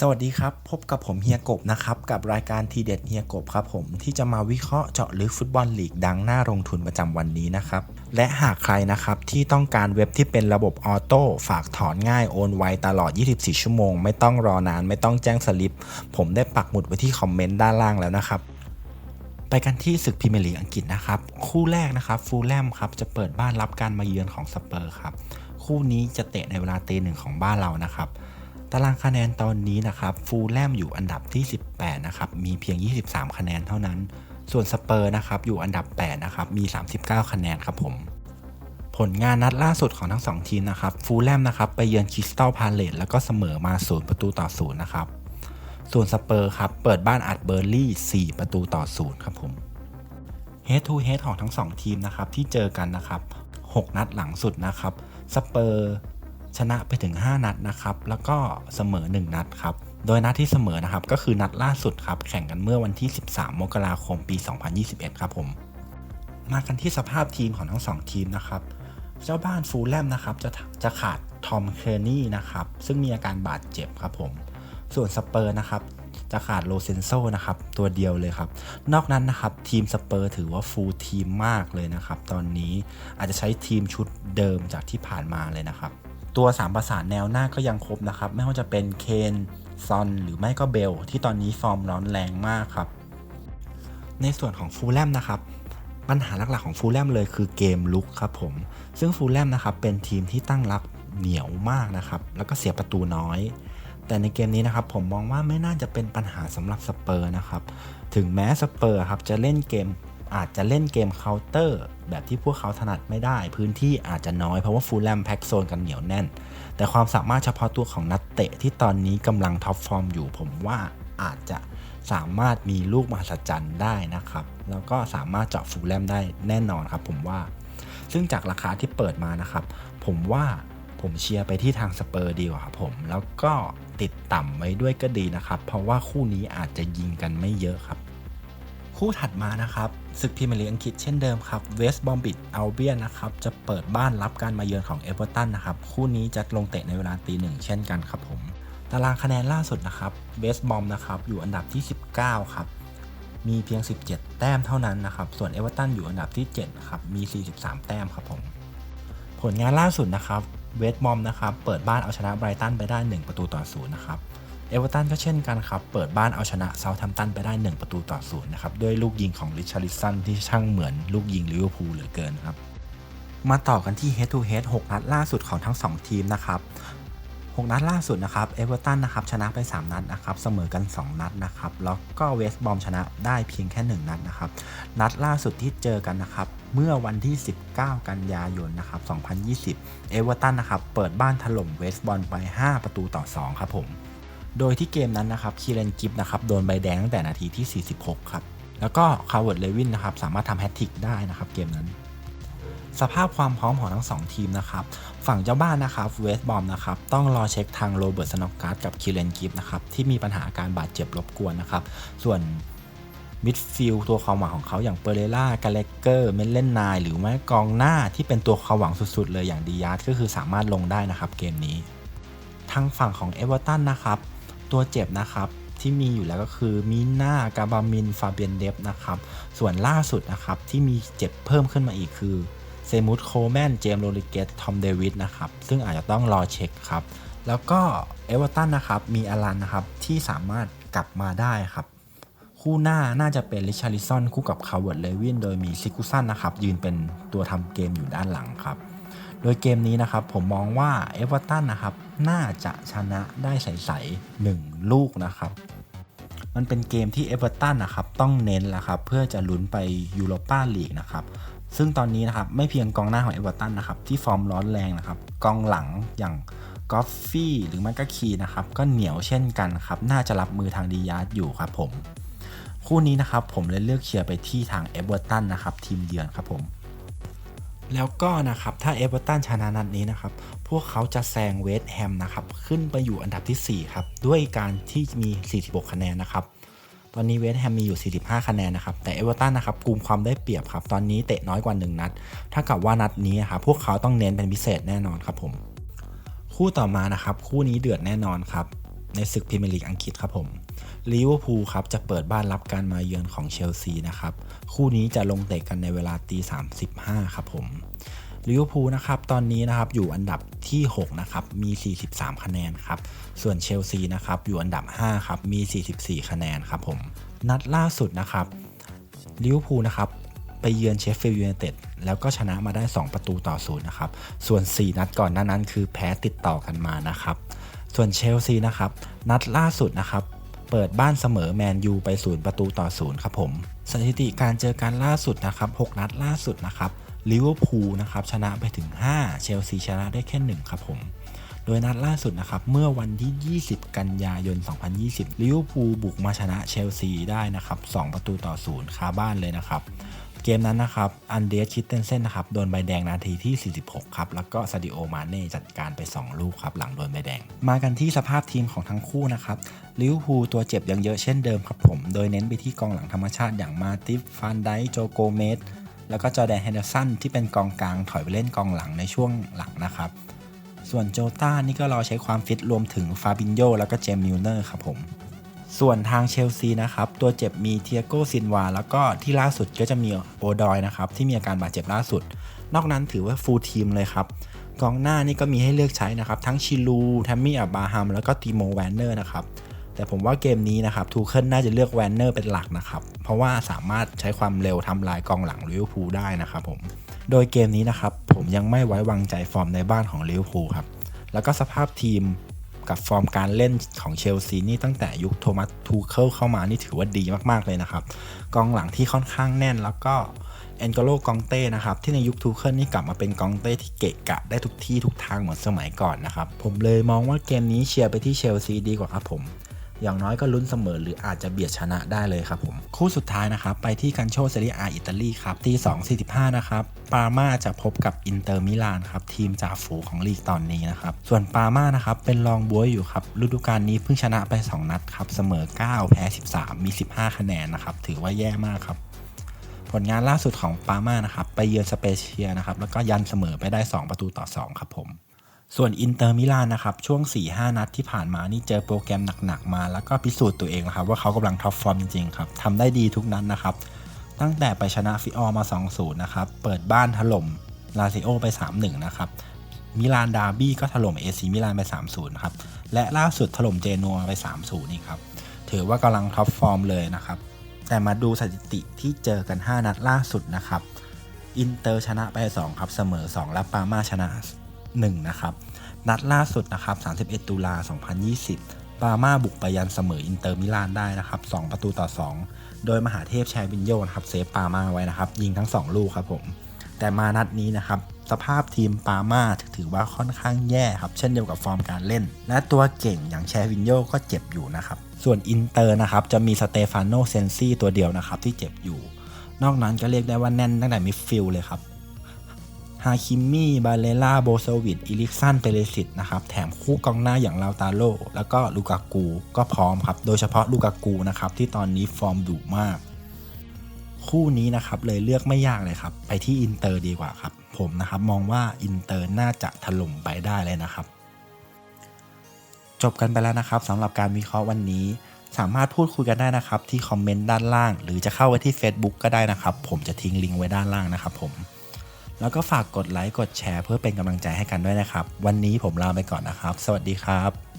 สวัสดีครับ พบกับผมเฮียกบนะครับ กับรายการทีเด็ดเฮียกบครับผมที่จะมาวิเคราะห์เจาะลึกฟุตบอลลีกดังหน่าลงทุนประจำวันนี้นะครับ และหากใครนะครับที่ต้องการเว็บที่เป็นระบบออโต้ฝากถอนง่ายโอนไวตลอด 24 ชั่วโมง ไม่ต้องรอนานไม่ต้องแจ้งสลิป ผมได้ปักหมุดไว้ที่คอมเมนต์ด้านล่างแล้วนะครับไปกันที่ศึกพรีเมียร์ลีกอังกฤษนะครับ คู่แรกนะครับฟูลแลมครับจะเปิดบ้านรับการมาเยือนของสเปอร์ครับคู่นี้จะเตะในเวลาตีหนึ่งของบ้านเรานะครับ ตารางคะแนนตอนนี้นะครับฟูลแลมอยู่อันดับที่ 18 นะครับ มีเพียง 23 คะแนนเท่านั้น ส่วนสเปอร์นะครับอยู่อันดับ 8 นะครับ มี 39 คะแนนครับผม ผลงานนัดล่าสุดของทั้ง 2 ทีมนะครับฟูลแลมนะครับไปเยือนคริสตัลพาเลตแล้วก็เสมอมา 0 ประตูต่อ 0 นะครับ ส่วนสเปอร์ครับเปิดบ้านอัดเบอร์ลี่ 4 ประตูต่อ 0 ครับผม Head to Head ของทั้ง 2 ทีมนะครับที่เจอกันนะครับ 6 นัดหลังสุดนะครับสเปอร์ ชนะไปถึง 5 นัดนะครับ แล้วก็เสมอ 1 นัดครับ โดยนัดที่เสมอนะครับ ก็คือนัดล่าสุดครับ แข่งกันเมื่อวันที่ 13 มกราคมปี 2021 ครับผม มากันที่สภาพทีมของทั้ง 2 ทีมนะครับ เจ้าบ้านฟูลแลมนะครับจะจะขาดทอมเคอร์นี่นะครับ ซึ่งมีอาการบาดเจ็บครับผม ส่วนสเปอร์นะครับจะขาดโลเซนโซนะครับ ตัวเดียวเลยครับ นอกนั้นนะครับ ทีมสเปอร์ถือว่าฟูลทีมมากเลยนะครับ ตอนนี้อาจจะใช้ทีมชุดเดิมจากที่ผ่านมาเลยนะครับ ตัวสามประสานแนวหน้าก็ยังครบนะครับ ไม่ว่าจะเป็นเคนซอนหรือไม่ก็เบล ที่ตอนนี้ฟอร์มร้อนแรงมากครับ ในส่วนของฟูลแลมนะครับ ปัญหาหลักๆของฟูลแลมเลยคือเกมลุกครับผม ซึ่งฟูลแลมนะครับเป็นทีมที่ตั้งรับเหนียวมากนะครับ แล้วก็เสียประตูน้อย แต่ในเกมนี้นะครับผมมองว่าไม่น่าจะเป็นปัญหาสำหรับสเปอร์นะครับ ถึงแม้สเปอร์ครับจะเล่นเกม อาจจะเล่นเกมเคาน์เตอร์ แบบที่พวกเขาถนัดไม่ได้ พื้นที่อาจจะน้อยเพราะว่าฟูลแลมแพ็กโซนกันเหนียวแน่น แต่ความสามารถเฉพาะตัวของนักเตะที่ตอนนี้กำลังท็อปฟอร์มอยู่ผมว่าอาจจะสามารถมีลูกมหัศจรรย์ได้นะครับ แล้วก็สามารถเจาะฟูลแลมได้แน่นอนครับผมว่า ซึ่งจากราคาที่เปิดมานะครับ ผมว่าผมเชียร์ไปที่ทางสเปอร์ดีกว่าครับผม แล้วก็ติดต่ำไว้ด้วยก็ดีนะครับ เพราะว่าคู่นี้อาจจะยิงกันไม่เยอะครับ คู่ถัดมานะครับศึกพรีเมียร์ลีกอังกฤษเช่นเดิมครับเวสต์บอมบิดอัลเบียนนะครับจะเปิดบ้านรับการมาเยือนของเอเวอร์ตันนะครับคู่นี้จะลงเตะในเวลาตีหนึ่งเช่นกันครับผม ตารางคะแนนล่าสุดนะครับเวสต์บอมนะครับอยู่อันดับที่ 19 ครับ มีเพียง 17 แต้มเท่านั้นนะครับส่วนเอเวอร์ตันอยู่อันดับที่7ครับมี 43 แต้มครับผมผลงานล่าสุดนะครับเวสต์บอมนะครับเปิดบ้านเอาชนะไบรตันไปได้ 1 ประตูต่อศูนย์นะครับ เอเวอร์ตันก็เช่นกันครับ เปิดบ้านเอาชนะเซาท์แฮมป์ตันไปได้ 1 ประตูต่อศูนย์นะครับ ด้วยลูกยิงของริชาริสันที่ช่างเหมือนลูกยิงลิเวอร์พูลเหลือเกินครับ มาต่อกันที่ Head to Head 6 นัดล่าสุดของทั้ง 2 ทีมนะครับ 6 นัดล่าสุดนะครับเอเวอร์ตันนะครับชนะไป 3 นัดนะครับเสมอกัน 2 นัดนะครับ แล้วก็เวสต์บอมชนะได้เพียงแค่ 1 นัดนะครับ นัดล่าสุดที่เจอกันนะครับเมื่อวันที่ 19 กันยายนนะครับ 2020 เอเวอร์ตันนะครับเปิดบ้านถล่มเวสต์บอมไป 5 ประตูต่อ 2 ครับผม โดยที่เกมนั้นนะครับคีเรนกิฟนะครับโดนใบแดงตั้งแต่นาทีที่ 46 ครับ แล้วก็คาร์เวิร์ดเลวินนะครับสามารถทำแฮตทริกได้นะครับเกมนั้น สภาพความพร้อมของทั้ง 2 ทีมนะครับ ฝั่งเจ้าบ้านนะครับเวสบอมนะครับต้องรอเช็คทางโรเบิร์ตสโนการ์ดกับคิเลนกิฟนะครับที่มีปัญหาอาการบาดเจ็บรบกวนนะครับ ส่วนมิดฟิลตัวความหวังของเขาอย่างเปเรล่ากาเลเกอร์เมนเลนนายหรือแม้กองหน้าที่เป็นตัวความหวังสุดๆ เลยอย่างดียาร์ดก็คือสามารถลงได้นะครับเกมนี้ ทางฝั่งของเอเวอร์ตันนะครับ ตัวเจ็บนะครับที่มีอยู่แล้วก็คือมิน่ากาบามินฟาเบียนเดฟนะครับ ส่วนล่าสุดนะครับที่มีเจ็บเพิ่มขึ้นมาอีกคือเซมุตโคแมนเจมส์โรลิเกสทอมเดวิดนะครับ ซึ่งอาจจะต้องรอเช็คครับ แล้วก็เอเวอร์ตันนะครับ มีอลันนะครับ ที่สามารถกลับมาได้ครับ คู่หน้าน่าจะเป็นริชาริสันคู่กับคาร์เวิร์ดเลวินโดยมีซิกุสันนะครับ ยืนเป็นตัวทำเกมอยู่ด้านหลังครับ โดยเกมนี้นะครับผมมองว่าเอเวอร์ตันนะครับน่าจะชนะได้ใสๆหนึ่งลูกนะครับ มันเป็นเกมที่เอเวอร์ตันนะครับต้องเน้นล้วครับเพื่อจะลุ้นไปยูโรปาลีกนะครับซึ่งตอนนี้นะครับไม่เพียงกองหน้าของเอเวอร์ตันนะครับที่ฟอร์มร้อนแรงนะครับกองหลังอย่างกอฟฟี่หรือมันก็คีนะครับก็เหนียวเช่นกันครับน่าจะรับมือทางดียาร์ดอยู่ครับผม คู่นี้นะครับผมเลยเลือกเชียร์ไปที่ทางเอเวอร์ตันนะครับทีมเยือนครับผม แล้วก็นะครับถ้าเอเวอร์ตันชนะนัดนี้นะครับ พวกเขาจะแซงเวสต์แฮมนะครับ ขึ้นไปอยู่อันดับทีสี่ 4 ครับ ด้วยการที่มี 46 คะแนนนะครับ ตอนนี้เวสต์แฮมมีอยู่ 45 คะแนนนะครับ แต่เอเวอร์ตันนะครับกลุ่มความได้เปรียบครับ ตอนนี้เตะน้อยกว่า 1 นัด ถ้ากับว่านัดนี้ครับพวกเขาต้องเน้นเป็นพิเศษแน่นอนครับผม คู่ต่อมานะครับ คู่นี้เดือดแน่นอนครับ ในศึกพรีเมียร์ลีกอังกฤษครับผมลิเวอร์พูลครับจะเปิดบ้านรับการมาเยือนของเชลซีนะครับ คู่นี้จะลงเตะกันในเวลาตี35ครับผมลิเวอร์พูลนะครับตอนนี้นะครับอยู่อันดับที่6นะครับมี 43 คะแนนครับส่วนเชลซีนะครับอยู่อันดับ5ครับมี 44 คะแนนครับผมนัดล่าสุดนะครับลิเวอร์พูลนะครับไปเยือนเชฟฟิลด์ยูไนเต็ดแล้วก็ชนะมาได้ 2 ประตูต่อศูนย์นะครับส่วน 4 นัดก่อนหน้านั้นคือแพ้ติดต่อกันมานะครับ ส่วนเชลซีนะครับ นัดล่าสุดนะครับ เปิดบ้านเสมอแมนยูไปศูนย์ประตูต่อศูนย์ครับผม สถิติการเจอกันล่าสุดนะครับ 6 นัดล่าสุดนะครับลิเวอร์พูลนะครับชนะไปถึง 5 เชลซีชนะได้แค่1ครับผมโดยนัดล่าสุดนะครับ เมื่อวันที่ 20 กันยายน 2020 ลิเวอร์พูลบุกมาชนะเชลซีได้นะครับ 2 ประตูต่อศูนย์คาบ้านเลยนะครับ เกมนั้นนะครับอันเดรสชิตเตนเซนนะครับโดนใบแดงนาทีที่ 46 ครับแล้วก็ซาดิโอมาเน่จัดการไป 2 ลูกครับหลังโดนใบแดง มากันที่สภาพทีมของทั้งคู่นะครับลิวพูลตัวเจ็บยังเยอะเช่นเดิมครับผม โดยเน้นไปที่กองหลังธรรมชาติอย่างมาติฟฟานไดโจโกเมสแล้วก็จอแดนเฮนเดอร์สันที่เป็นกองกลางถอยไปเล่นกองหลังในช่วงหลังนะครับ ส่วนโจต้านี่ก็รอใช้ความฟิตรวมถึงฟาบินโยแล้วก็เจมมิลเนอร์ครับผม ส่วนทางเชลซีนะครับ ตัวเจ็บมีเทียโกซินวา แล้วก็ที่ล่าสุดก็จะมีโอดอยนะครับ ที่มีอาการบาดเจ็บล่าสุด นอกนั้นถือว่าฟูลทีมเลยครับกองหน้านี่ก็มีให้เลือกใช้นะครับ ทั้งชิลูแทมมี่อับบาฮัมแล้วก็ตีโมแวนเนอร์นะครับ แต่ผมว่าเกมนี้นะครับทูเคิลน่าจะเลือกแวนเนอร์เป็นหลักนะครับ เพราะว่าสามารถใช้ความเร็วทำลายกองหลังลิเวอร์พูลได้นะครับผมโดยเกมนี้นะครับผมยังไม่ไว้วางใจฟอร์มในบ้านของลิเวอร์พูลครับแล้วก็สภาพทีม กับฟอร์มการเล่นของเชลซีนี่ตั้งแต่ยุคโทมัสทูเคิลเข้ามานี่ถือว่าดีมากๆเลยนะครับ กองหลังที่ค่อนข้างแน่นแล้วก็แอนโกโลกองเต้นะครับที่ในยุคทูเคิลนี่กลับมาเป็นกองเต้ที่เกะกะได้ทุกที่ทุกทางเหมือนสมัยก่อนนะครับ ผมเลยมองว่าเกมนี้เชียร์ไปที่เชลซีดีกว่าครับผม อย่างน้อยก็ลุ้นเสมอหรืออาจจะเบียดชนะได้เลยครับผม คู่สุดท้ายนะครับ ไปที่กันโชเซเรียอาอิตาลีครับตี2.45 นะครับ ปาม่าจะพบกับอินเตอร์มิลานครับ ทีมจ่าฝูของลีกตอนนี้นะครับ ส่วนปาม่านะครับ เป็นรองบวยอยู่ครับฤดูกาลนี้เพิ่งชนะไป 2 นัดครับ เสมอ 9 แพ้ 13 มี 15 คะแนนนะครับ ถือว่าแย่มากครับผลงานล่าสุดของปาม่านะครับ ไปเยือนสเปเชียนะครับ แล้วก็ยันเสมอไปได้ 2 ประตูต่อ 2 ครับผม ส่วนอินเตอร์มิลานนะครับช่วง 4-5 นัดที่ผ่านมานี่เจอโปรแกรมหนักๆมา แล้วก็พิสูจน์ตัวเองนะครับว่าเขากำลังท็อปฟอร์มจริงๆครับทำได้ดีทุกนัดนนะครับ ตั้งแต่ไปชนะฟิออมา 2-0 นะครับ เปิดบ้านถล่มลาซิโอไป 3-1 นะครับมิลานดาร์บี้ก็ถล่มเอซีมิลานไป 3-0 ครับ และล่าสุดถล่มเจนัวไป 3-0 นี่ครับ ถือว่ากำลังท็อปฟอร์มเลยนะครับ แต่มาดูสถิติที่เจอกัน 5 นัดล่าสุดนะครับ อินเตอร์ชนะไป 2 ครับ เสมอ 2 และปามาชนะ 1นะครับนัดล่าสุดนะครับ 31 ตุลา 2020 ปาม่าบุกไปยันเสมออินเตอร์มิลานได้นะครับ 2 ประตูต่อ 2 โดยมหาเทพแชร์บินโยนะครับเซฟปาม่าไว้นะครับ ยิงทั้ง 2 ลูกครับผม แต่มานัดนี้นะครับ สภาพทีมปาม่าถือว่าค่อนข้างแย่ครับ เช่นเดียวกับฟอร์มการเล่น และตัวเก่งอย่างแชร์วินโยก็เจ็บอยู่นะครับ ส่วนอินเตอร์นะครับจะมีสเตฟานโนเซนซี่ตัวเดียวนะครับที่เจ็บอยู่ นอกนั้นก็เรียกได้ว่าแน่นตั้งแต่มิดฟิลด์เลยครับ ฮาคิมมี่ บาเลล่า โบโซวิดอิลิกซัน เปเรสิตนะครับ แถมคู่กองหน้าอย่างลาวตาโล แล้วก็ลูกากูก็พร้อมครับ โดยเฉพาะลูกากูนะครับ ที่ตอนนี้ฟอร์มดุมาก คู่นี้นะครับเลยเลือกไม่ยากเลยครับ ไปที่อินเตอร์ดีกว่าครับ ผมนะครับมองว่าอินเตอร์น่าจะถล่มไปได้เลยนะครับ จบกันไปแล้วนะครับสำหรับการวิเคราะห์วันนี้สามารถพูดคุยกันได้นะครับที่คอมเมนต์ด้านล่าง หรือจะเข้าไปที่ Facebook ก็ได้นะครับ ผมจะทิ้งลิงก์ไว้ด้านล่างนะครับผม แล้วก็ฝากกดไลค์กดแชร์เพื่อเป็นกำลังใจให้กันด้วยนะครับ วันนี้ผมลาไปก่อนนะครับ สวัสดีครับ